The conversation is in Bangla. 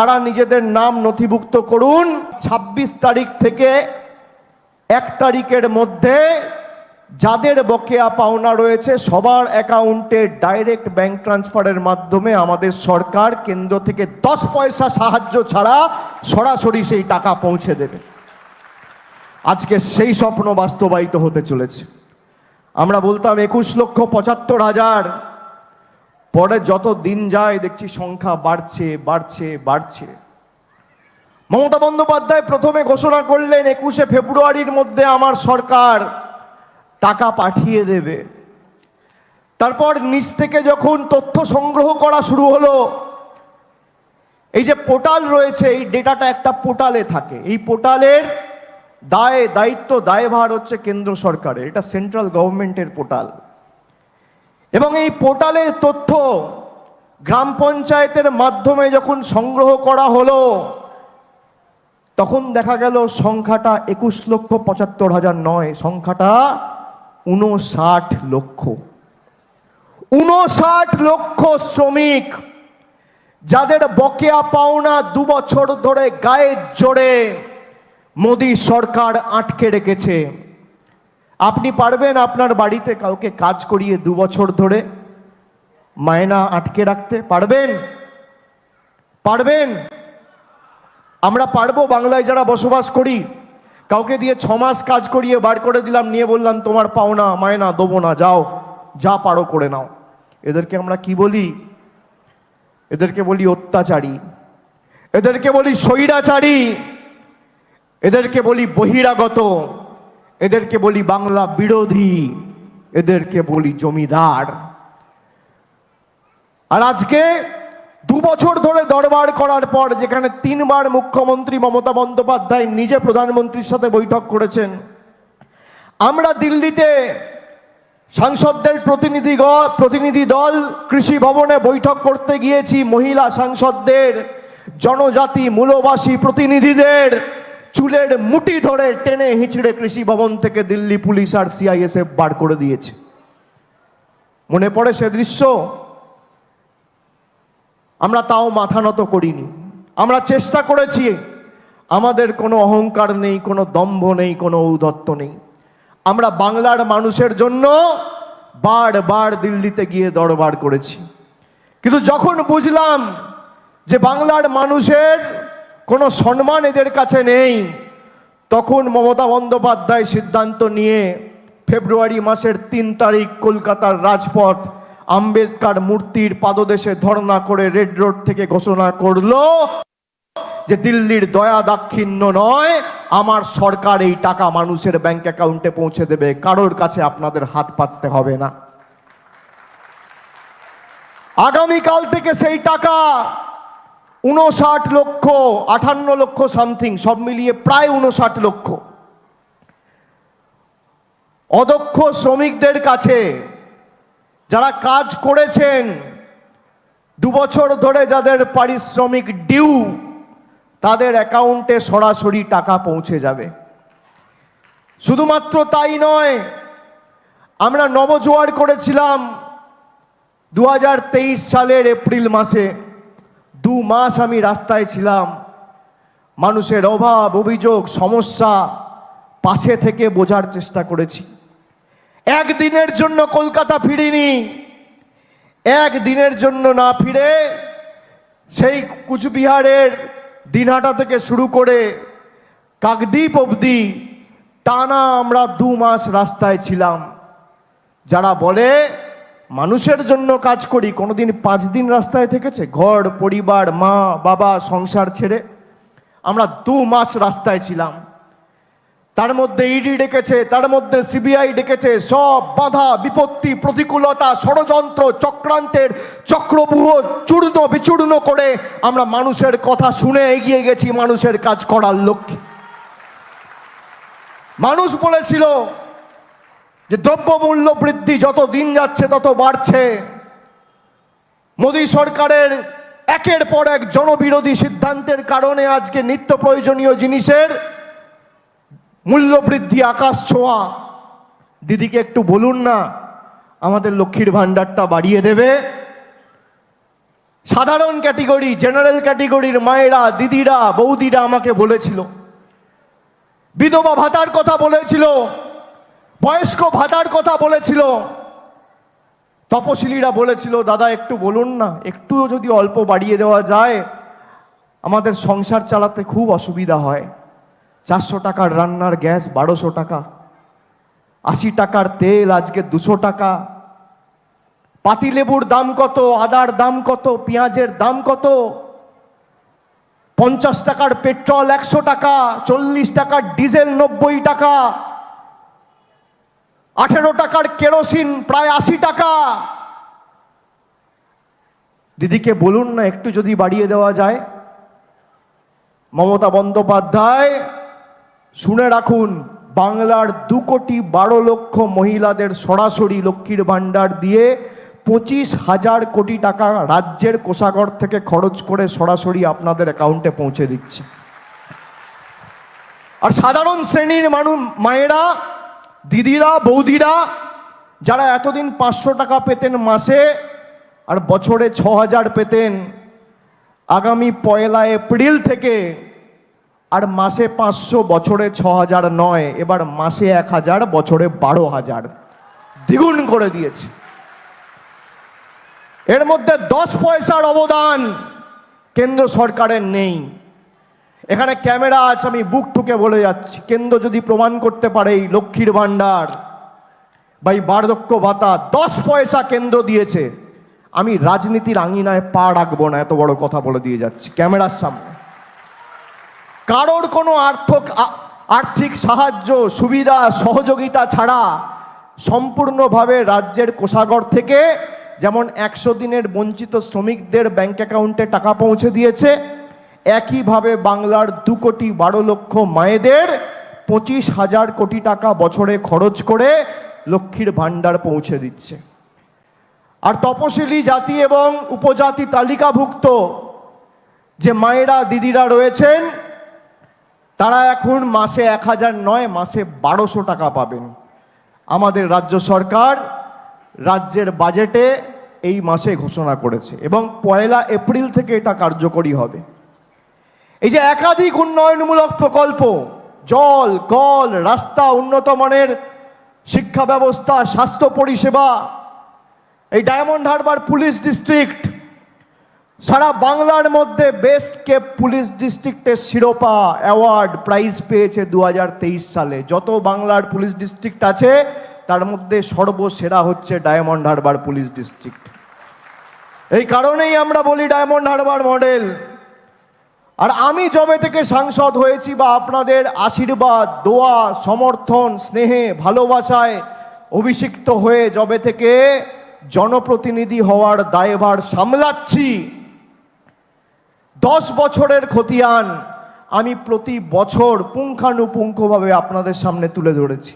তারা নিজেদের নাম নথিভুক্ত করুন। ২৬ তারিখ থেকে এক তারিখের মধ্যে যাদের বকেয়া পাওনা রয়েছে, সবার অ্যাকাউন্টে ডাইরেক্ট ব্যাংক ট্রান্সফারের মাধ্যমে আমাদের সরকার কেন্দ্র থেকে দশ পয়সা সাহায্য ছাড়া সরাসরি সেই টাকা পৌঁছে দেবে। আজকে সেই স্বপ্ন বাস্তবায়িত হতে চলেছে। আমরা বলতাম একুশ লক্ষ পঁচাত্তর হাজার পরে যত দিন যায় দেখছি সংখ্যা বাড়ছে বাড়ছে বাড়ছে। মমতা বন্দ্যোপাধ্যায় প্রথমে ঘোষণা করলেন, একুশে ফেব্রুয়ারির মধ্যে আমার সরকার টাকা পাঠিয়ে দেবে। তারপর নিচ থেকে যখন তথ্য সংগ্রহ করা শুরু হলো, এই যে পোর্টাল রয়েছে, এই ডেটাটা একটা পোর্টালে থাকে। এই পোর্টালের দায়, দায়িত্ব, দায়ভার হচ্ছে কেন্দ্র সরকারের। এটা সেন্ট্রাল গভর্নমেন্টের পোর্টাল। এবং এই পোর্টালের তথ্য গ্রাম পঞ্চায়েতের মাধ্যমে যখন সংগ্রহ করা হলো, তখন দেখা গেল সংখ্যাটা একুশ লক্ষ পঁচাত্তর হাজার নয়, সংখ্যাটা উনষাট লক্ষ। উনষাট লক্ষ শ্রমিক যাদের বকেয়া পাওনা দু বছর ধরে গায়ের জোরে মোদী সরকার আটকে রেখেছে। আপনি পারবেন আপনার বাড়িতে কাউকে কাজ করিয়ে দু বছর ধরে মায়না আটকে রাখতে। পারবেন? পারবেন? আমরা পারব বাংলায় যারা বসবাস করি। কাউকে দিয়ে ছ মাস কাজ করিয়ে বার করে দিলাম, নিয়ে বললাম, তোমার পাওনা মায়না, দেবো না, যাও, যা পারো করে নাও। এদেরকে আমরা কি বলি? এদেরকে বলি অত্যাচারী। এদেরকে বলি স্বৈরাচারী। এদেরকে বলি বহিরাগত। এদেরকে বলি বাংলা বিরোধী, এদেরকে বলি জমিদার। আর আজকে দু বছর ধরে দরবার করার পর যেখানে তিনবার মুখ্যমন্ত্রী মমতা বন্দ্যোপাধ্যায় নিজে প্রধানমন্ত্রীর সাথে বৈঠক করেছেন, আমরা দিল্লিতে সাংসদদের প্রতিনিধি প্রতিনিধি দল, কৃষি ভবনে বৈঠক করতে গিয়েছি মহিলা সাংসদদের, জনজাতি মূলবাসী প্রতিনিধিদের। চুলের মুঠি ধরে টেনে হিঁচড়ে কৃষি ভবন থেকে দিল্লি পুলিশ আর সিআইএসএফ বার করে দিয়েছে। মনে পড়ে সে দৃশ্য? আমরা তাও মাথা নত করিনি। আমরা চেষ্টা করেছি। আমাদের কোনো অহংকার নেই, কোনো দম্ভ নেই, কোনো ঔদত্ত নেই। আমরা বাংলার মানুষের জন্য বারবার দিল্লিতে গিয়ে দরবার করেছি। কিন্তু যখন বুঝলাম যে বাংলার মানুষের কোনো সম্মান এদের কাছে নেই। তখন মমতা বন্দ্যোপাধ্যায় সিদ্ধান্ত নিয়ে ফেব্রুয়ারি মাসের তিন তারিখ কলকাতার রাজপথ আম্বেদকার মূর্তির পাদদেশে ধর্ণা করে রেড রোড থেকে ঘোষণা করল যে দিল্লির দয়া দাক্ষিণ্য নয়, আমার সরকার এই টাকা মানুষের ব্যাংক অ্যাকাউন্টে পৌঁছে দেবে, কারোর কাছে আপনাদের হাত পাততে হবে না। আগামীকাল থেকে সেই টাকা উনষাট লক্ষ আটান্ন লক্ষ সামথিং সব মিলিয়ে প্রায় উনষাট লক্ষ। অদক্ষ শ্রমিকদের কাছে যারা কাজ করেছেন দুবছর ধরে যাদের পারিশ্রমিক ডিউ তাদের অ্যাকাউন্টে সরাসরি টাকা পৌঁছে যাবে। শুধুমাত্র তাই নয়, আমরা নবজোয়ার করেছিলাম দু হাজার তেইশ সালের এপ্রিল মাসে। দু মাস আমি রাস্তায় ছিলাম। মানুষের অভাব, অভিযোগ, সমস্যা পাশে থেকে বোঝার চেষ্টা করেছি। একদিনের জন্য কলকাতা ফিরিনি। একদিনের জন্য না ফিরে সেই কুচবিহারের দিনহাটা থেকে শুরু করে কাকদ্বীপ অবধি টানা আমরা দু মাস রাস্তায় ছিলাম। যারা বলে মানুষের জন্য কাজ করি, কোনোদিন পাঁচ দিন রাস্তায় থেকেছে, ঘর, পরিবার, মা, বাবা, সংসার ছেড়ে। আমরা দু মাস রাস্তায় ছিলাম। তার মধ্যে ইডি ডেকেছে, তার মধ্যে সিবিআই ডেকেছে, সব বাধা, বিপত্তি, প্রতিকূলতা, ষড়যন্ত্র, চক্রান্তের চক্রবুহ চূর্ণ বিচূর্ণ করে আমরা মানুষের কথা শুনে এগিয়ে গেছি, মানুষের কাজ করার লক্ষ্যে। মানুষ বলেছিল যে দ্রব্যমূল্য বৃদ্ধি যত দিন যাচ্ছে, তত বাড়ছে। মোদী সরকারের একের পর এক জনবিরোধী সিদ্ধান্তের কারণে আজকে নিত্য প্রয়োজনীয় জিনিসের মূল্য বৃদ্ধি আকাশ ছোঁয়া। দিদিকে একটু বলুন না, আমাদের লক্ষ্মীর ভাণ্ডারটা বাড়িয়ে দেবে। সাধারণ ক্যাটেগরি, জেনারেল ক্যাটেগরির মায়েরা, দিদিরা, বৌদিরা আমাকে বলেছিল। বিধবা ভাতার কথা বলেছিল। বয়স্ক ভাতার কথা বলেছিল। তপশিলীরা বলেছিল, দাদা, একটু বলুন না একটুও যদি অল্প বাড়িয়ে দেওয়া যায়, আমাদের সংসার চালাতে খুব অসুবিধা হয়। চারশো টাকার রান্নার গ্যাস বারোশো টাকা, আশি টাকার তেল আজকে দুশো টাকা, পাতিলেবুর দাম কত, আদার দাম কত, পেঁয়াজের দাম কত, পঞ্চাশ টাকার পেট্রোল একশো টাকা, চল্লিশ টাকার ডিজেল নব্বই টাকা আঠেরো টাকার কেরোসিন, প্রায় আশি টাকা। দিদিকে বলুন না, একটু যদি বাড়িয়ে দেওয়া যায়। মমতা বন্দ্যোপাধ্যায়, শুনে রাখুন, বাংলার দু কোটি বারো লক্ষ মহিলাদের সরাসরি লক্ষ্মীর ভাণ্ডার দিয়ে পঁচিশ হাজার কোটি টাকা রাজ্যের কোষাগর থেকে খরচ করে সরাসরি আপনাদের অ্যাকাউন্টে পৌঁছে দিচ্ছে। আর সাধারণ শ্রেণির মানুষ মায়েরা দিদিরা, বৌদিরা, যারা এতদিন পাঁচশো টাকা পেতেন মাসে আর বছরে ছ হাজার পেতেন, আগামী পয়লা এপ্রিল থেকে আর মাসে পাঁচশো, বছরে ছ হাজার নয়, এবার মাসে এক হাজার, বছরে বারো হাজার। দ্বিগুণ করে দিয়েছে। এর মধ্যে দশ পয়সার অবদান কেন্দ্র সরকারের নেই। এখানে ক্যামেরা আছে, আমি বুক ঠুকে বলে যাচ্ছি। কেন্দ্র যদি প্রমাণ করতে পারে এই লক্ষ্মীর ভাণ্ডার বা এই বার্ধক্য ভাতা, দশ পয়সা কেন্দ্র দিয়েছে। আমি রাজনীতির আঙিনায় পা রাখব না, এত বড় কথা বলে দিয়ে যাচ্ছি, ক্যামেরার সামনে। কারোর কোনো আর্থক আর্থিক সাহায্য, সুবিধা, সহযোগিতা ছাড়া সম্পূর্ণভাবে রাজ্যের কোষাগর থেকে যেমন একশো দিনের বঞ্চিত শ্রমিকদের ব্যাংক অ্যাকাউন্টে টাকা পৌঁছে দিয়েছে একইভাবে বাংলার দু কোটি বারো লক্ষ মায়েদের পঁচিশ হাজার কোটি টাকা বছরে খরচ করে লক্ষ্মীর ভাণ্ডার পৌঁছে দিচ্ছে। আর তপশিলি জাতি এবং উপজাতি তালিকাভুক্ত যে মায়েরা, দিদিরা রয়েছেন, তারা এখন মাসে এক হাজার নয়, মাসে বারোশো টাকা পাবেন। আমাদের রাজ্য সরকার রাজ্যের বাজেটে এই মাসে ঘোষণা করেছে এবং পয়লা এপ্রিল থেকে এটা কার্যকরী হবে। এই যে একাধিক উন্নয়নমূলক প্রকল্প, জল, কল, রাস্তা, উন্নত মানের শিক্ষা ব্যবস্থা, স্বাস্থ্য পরিষেবা, এই ডায়মন্ড হারবার পুলিশ ডিস্ট্রিক্ট, সারা বাংলার মধ্যে বেস্ট কেপ পুলিশ ডিস্ট্রিক্টের শিরোপা অ্যাওয়ার্ড প্রাইজ পেয়েছে দু হাজার তেইশ সালে। যত বাংলার পুলিশ ডিস্ট্রিক্ট আছে, তার মধ্যে সর্বসেরা হচ্ছে ডায়মন্ড হারবার পুলিশ ডিস্ট্রিক্ট। এই কারণেই আমরা বলি ডায়মন্ড হারবার মডেল। আর আমি যবে থেকে সাংসদ হয়েছি বা আপনাদের আশীর্বাদ, দোয়া, সমর্থন, স্নেহে, ভালোবাসায় অভিষিক্ত হয়ে যবে থেকে জনপ্রতিনিধি হওয়ার দায়ভার সামলাচ্ছি। দশ বছরের খতিয়ান আমি প্রতি বছর পুঙ্খানুপুঙ্খভাবে আপনাদের সামনে তুলে ধরেছি।